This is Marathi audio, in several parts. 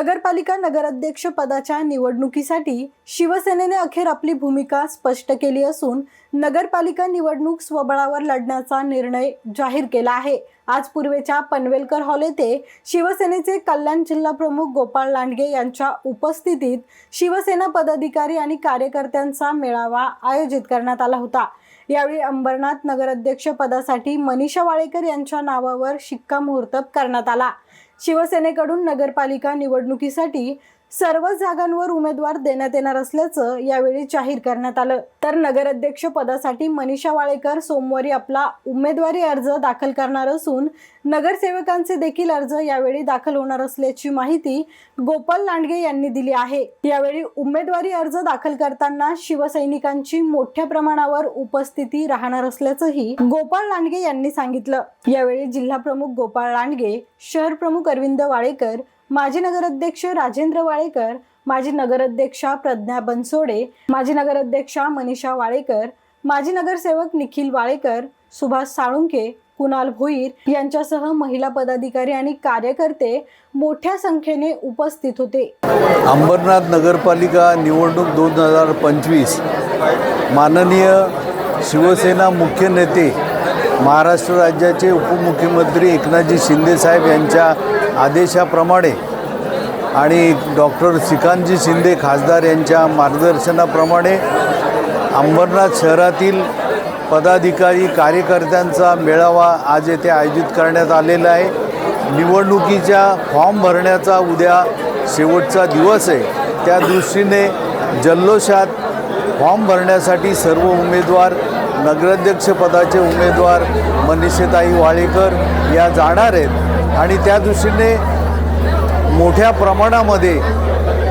नगरपालिका नगराध्यक्ष पदाच्या निवडणुकीसाठी शिवसेनेने अखेर आपली भूमिका स्पष्ट केली असून नगरपालिका निवडणूक स्वबळावर लढण्याचा निर्णय जाहीर केला आहे. आज पूर्वेच्या पनवेलकर हॉल येथे शिवसेनेचे कल्याण जिल्हा प्रमुख गोपाळ लांडगे यांच्या उपस्थितीत शिवसेना पदाधिकारी आणि कार्यकर्त्यांचा मेळावा आयोजित करण्यात आला होता. यावेळी अंबरनाथ नगराध्यक्ष पदासाठी मनीषा वाळेकर यांच्या नावावर शिक्कामोर्तब करण्यात आला. शिवसेनेकडून नगरपालिका निवडणुकीसाठी सर्व जागांवर उमेदवार देण्यात येणार असल्याचं यावेळी जाहीर करण्यात आलं. तर नगराध्यक्ष पदासाठी मनीषा वाळेकर सोमवारी आपला उमेदवारी अर्ज दाखल करणार असून नगरसेवकांचे देखील अर्ज यावेळी दाखल होणार असल्याची माहिती गोपाल लांडगे यांनी दिली आहे. यावेळी उमेदवारी अर्ज दाखल करताना शिवसैनिकांची मोठ्या प्रमाणावर उपस्थिती राहणार असल्याचंही गोपाळ लांडगे यांनी सांगितलं. यावेळी जिल्हा प्रमुख गोपाळ लांडगे शहर प्रमुख अरविंद वाळेकर माजी नगराध्यक्ष राजेंद्र वाळेकर माजी नगराध्यक्षा प्रज्ञा बनसोडे माजी नगराध्यक्षा मनीषा वाळेकर माजी नगरसेवक निखिल वाळेकर सुभाष साळुंके कुणाल भोईर यांच्यासह महिला पदाधिकारी आणि कार्यकर्ते मोठ्या संख्येने उपस्थित होते. अंबरनाथ नगरपालिका निवडणूक दोन हजार पंचवीस माननीय शिवसेना मुख्य नेते महाराष्ट्र राज्याचे उपमुख्यमंत्री एकनाथजी शिंदेसाहेब यांच्या आदेशाप्रमाणे आणि डॉक्टर श्रीकांतजी शिंदे खासदार यांच्या मार्गदर्शनाप्रमाणे अंबरनाथ शहरातील पदाधिकारी कार्यकर्त्यांचा मेळावा आज येथे आयोजित करण्यात आलेला आहे. निवडणुकीच्या फॉर्म भरण्याचा उद्या शेवटचा दिवस आहे. त्या दृष्टीने जल्लोषात फॉर्म भरण्यासाठी सर्व उमेदवार नगराध्यक्षपदाचे उमेदवार मनीषेताई वाळेकर या जाणार आहेत. आणि त्या दृष्टीने मोठ्या प्रमाणामध्ये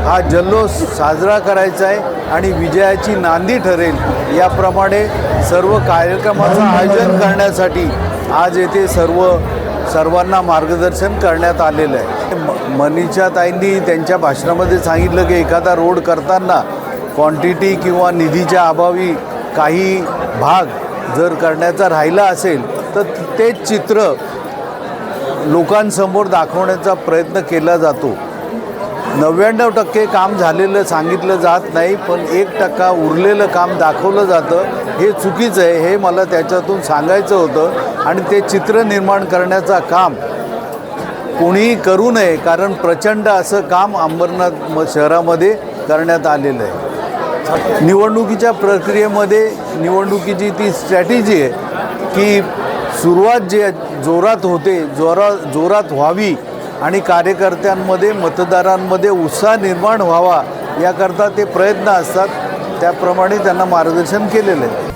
हा जल्लोष साजरा करायचा आहे आणि विजयाची नांदी ठरेल याप्रमाणे सर्व कार्यक्रमाचं आयोजन करण्यासाठी आज येथे सर्व सर्वांना मार्गदर्शन करण्यात आलेलं आहे. म मनीषाताईंनी त्यांच्या भाषणामध्ये सांगितलं की एखादा रोड करताना क्वांटिटी किंवा निधीच्या अभावी काही भाग जर करण्याचा राहिला असेल तर तेच चित्र लोकांसमोर दाखवण्याचा प्रयत्न केला जातो. नव्याण्णव टक्के काम झालेलं सांगितलं जात नाही पण एक टक्का उरलेलं काम दाखवलं जातं. हे चुकीचं आहे हे मला त्याच्यातून सांगायचं होतं आणि ते चित्र निर्माण करण्याचं काम कोणीही करू नये कारण प्रचंड असं काम अंबरनाथ म शहरामध्ये करण्यात आलेलं आहे. निवडणुकीच्या प्रक्रियेमध्ये निवडणुकीची ती स्ट्रॅटेजी आहे की सुरुवात जे जोरात होते जोरा जोरात व्हावी आणि कार्यकर्त्यांमध्ये मतदारांमध्ये उत्साह निर्माण व्हावा याकरता ते प्रयत्न असतात. त्याप्रमाणे त्यांना मार्गदर्शन केलेलं आहे.